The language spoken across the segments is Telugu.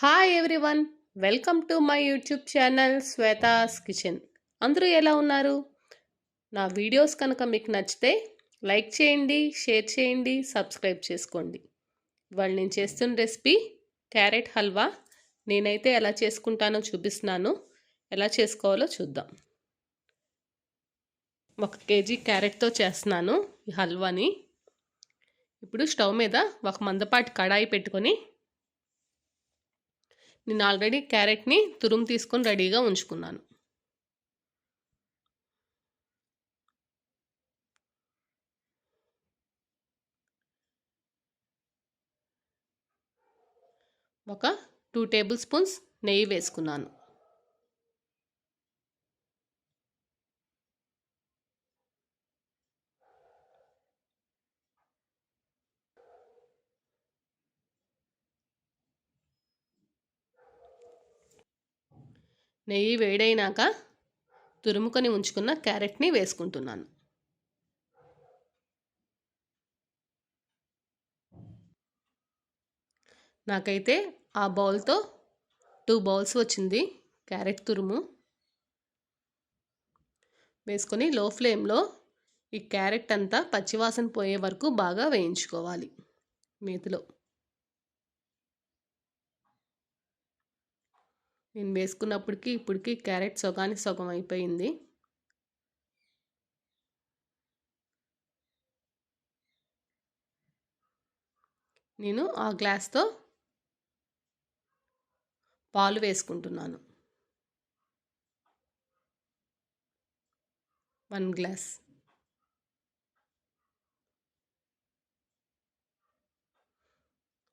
Hi everyone welcome to my YouTube channel Shweta's kitchen అందరూ ఎలా ఉన్నారు? నా వీడియోస్ కనుక మీకు నచ్చితే లైక్ చేయండి షేర్ చేయండి సబ్స్క్రైబ్ చేసుకోండి. ఇవాళ నేను చేస్తున్న రెసిపీ క్యారెట్ హల్వా నేనైతే ఎలా చేసుకుంటానో చూపిస్తున్నాను. ఎలా చేసుకోవాలో చూద్దాం. ఒక కేజీ క్యారెట్తో చేస్తున్నాను ఈ హల్వాని ఇప్పుడు స్టవ్ మీద ఒక మందపాటి కడాయి పెట్టుకొని నేను ఆల్రెడీ క్యారెట్ని తురుము తీసుకొని రెడీగా ఉంచుకున్నాను. ఒక టూ టేబుల్ స్పూన్స్ నెయ్యి వేసుకున్నాను. నెయ్యి వేడైనాక తురుముకొని ఉంచుకున్న క్యారెట్ని వేసుకుంటున్నాను. నాకైతే ఆ బౌల్తో టూ బౌల్స్ వచ్చింది క్యారెట్ తురుము. వేసుకొని లో ఫ్లేమ్లో ఈ క్యారెట్ అంతా పచ్చివాసన పోయే వరకు బాగా వేయించుకోవాలి. మేతిలో. నేను వేసుకున్నప్పటికీ ఇప్పటికి క్యారెట్ సగానికి సగం అయిపోయింది. నేను ఆ గ్లాస్తో పాలు వేసుకుంటున్నాను. One glass.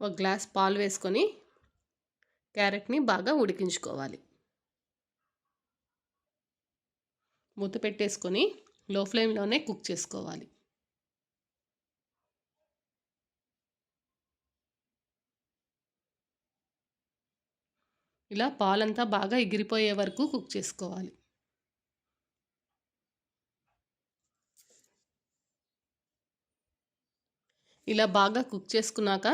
ఒక గ్లాస్ పాలు వేసుకొని క్యారెట్ని బాగా ఉడికించుకోవాలి. మూత పెట్టేసుకొని లో ఫ్లేమ్లోనే కుక్ చేసుకోవాలి. ఇలా పాలంతా బాగా ఎగిరిపోయే వరకు కుక్ చేసుకోవాలి. ఇలా బాగా కుక్ చేసుకున్నాక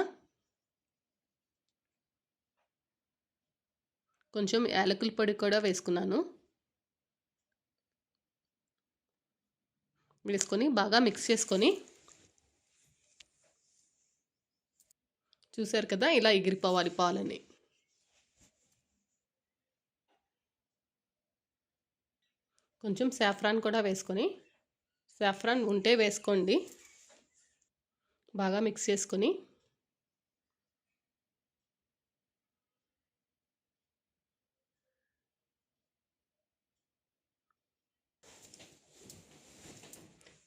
కొంచెం యాలకుల పొడి కూడా వేసుకున్నాను. వేసుకొని బాగా మిక్స్ చేసుకొని చూసారు కదా ఇలా ఎగిరిపోవాలి పాలని. కొంచెం సాఫ్రాన్ కూడా వేసుకొని సాఫ్రాన్ ఉంటే వేసుకోండి. బాగా మిక్స్ చేసుకొని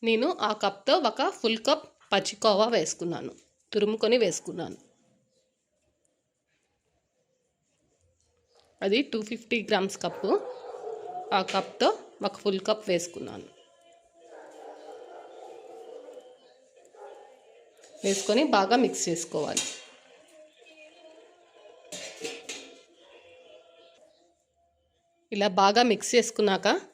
నేను ఆ కప్తో ఒక ఫుల్ కప్ పచ్చికోవా వేసుకున్నాను. తురుముకొని వేసుకున్నాను. అది టూ ఫిఫ్టీ గ్రామ్స్ కప్పు. ఆ కప్తో ఒక ఫుల్ కప్ వేసుకున్నాను. వేసుకొని బాగా మిక్స్ చేసుకోవాలి. ఇలా బాగా మిక్స్ చేసుకున్నాక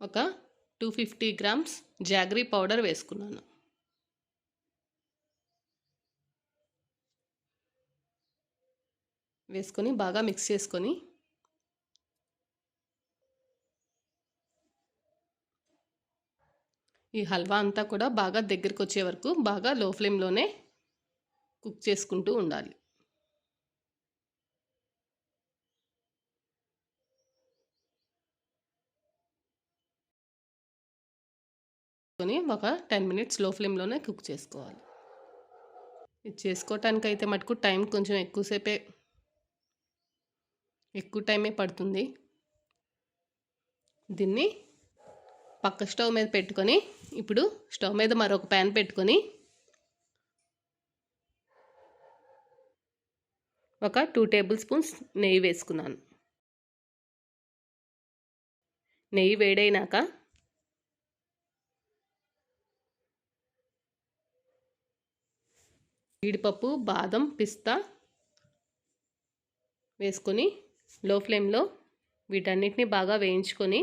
ఒక two fifty grams jaggery powder వేసుకున్నాను. వేసుకొని బాగా మిక్స్ చేసుకొని ఈ హల్వా అంతా కూడా బాగా దగ్గరికి వచ్చే వరకు బాగా లో ఫ్లేమ్లోనే కుక్ చేసుకుంటూ ఉండాలి. ఒక టెన్ మినిట్స్లో ఫ్లేమ్లోనే కుక్ చేసుకోవాలి. ఇది చేసుకోవటానికి అయితే మటుకు టైం కొంచెం ఎక్కువసేపే ఎక్కువ టైమే పడుతుంది. దీన్ని పక్క స్టవ్ మీద పెట్టుకొని ఇప్పుడు స్టవ్ మీద మరొక ప్యాన్ పెట్టుకొని ఒక టూ టేబుల్ స్పూన్స్ నెయ్యి వేసుకున్నాను. నెయ్యి వేడైనాక జీడిపప్పు బాదం పిస్తా వేసుకొని లో ఫ్లేమ్లో వీటన్నిటిని బాగా వేయించుకొని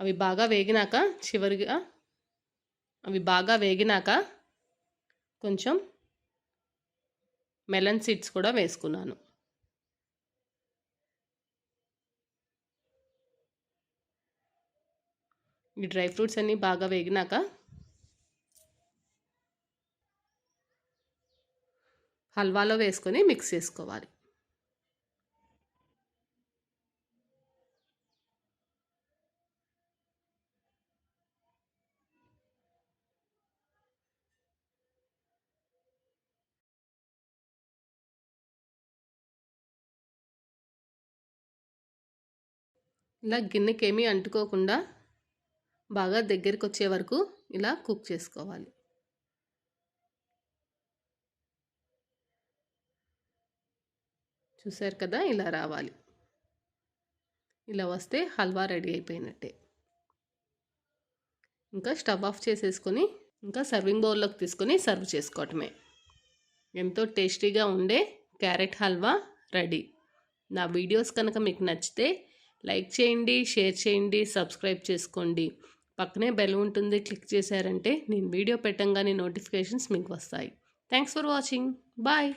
అవి బాగా వేగినాక చివరిగా అవి బాగా వేగినాక కొంచెం మెలన్ సీడ్స్ కూడా వేసుకున్నాను. ఈ డ్రై ఫ్రూట్స్ అన్నీ బాగా వేగినాక హల్వాలో వేసుకొని మిక్స్ చేసుకోవాలి. ఇలా గిన్నెకి ఏమీ అంటుకోకుండా బాగా దగ్గరికి వచ్చే వరకు ఇలా కుక్ చేసుకోవాలి. చూసారు కదా? ఇలా రావాలి. ఇలా వస్తే హల్వా రెడీ అయిపోయినట్టే. ఇంకా స్టవ్ ఆఫ్ చేసేసుకొని ఇంకా సర్వింగ్ బౌల్లోకి తీసుకొని సర్వ్ చేసుకోవటమే. ఎంతో టేస్టీగా ఉండే క్యారెట్ హల్వా రెడీ. నా వీడియోస్ కనుక మీకు నచ్చితే లైక్ చేయండి షేర్ చేయండి సబ్స్క్రైబ్ చేసుకోండి. పక్కనే బెల్ ఉంటుంది క్లిక్ చేశారంటే నేను వీడియో పెట్టంగానే నోటిఫికేషన్స్ మీకు వస్తాయి. Thanks for watching bye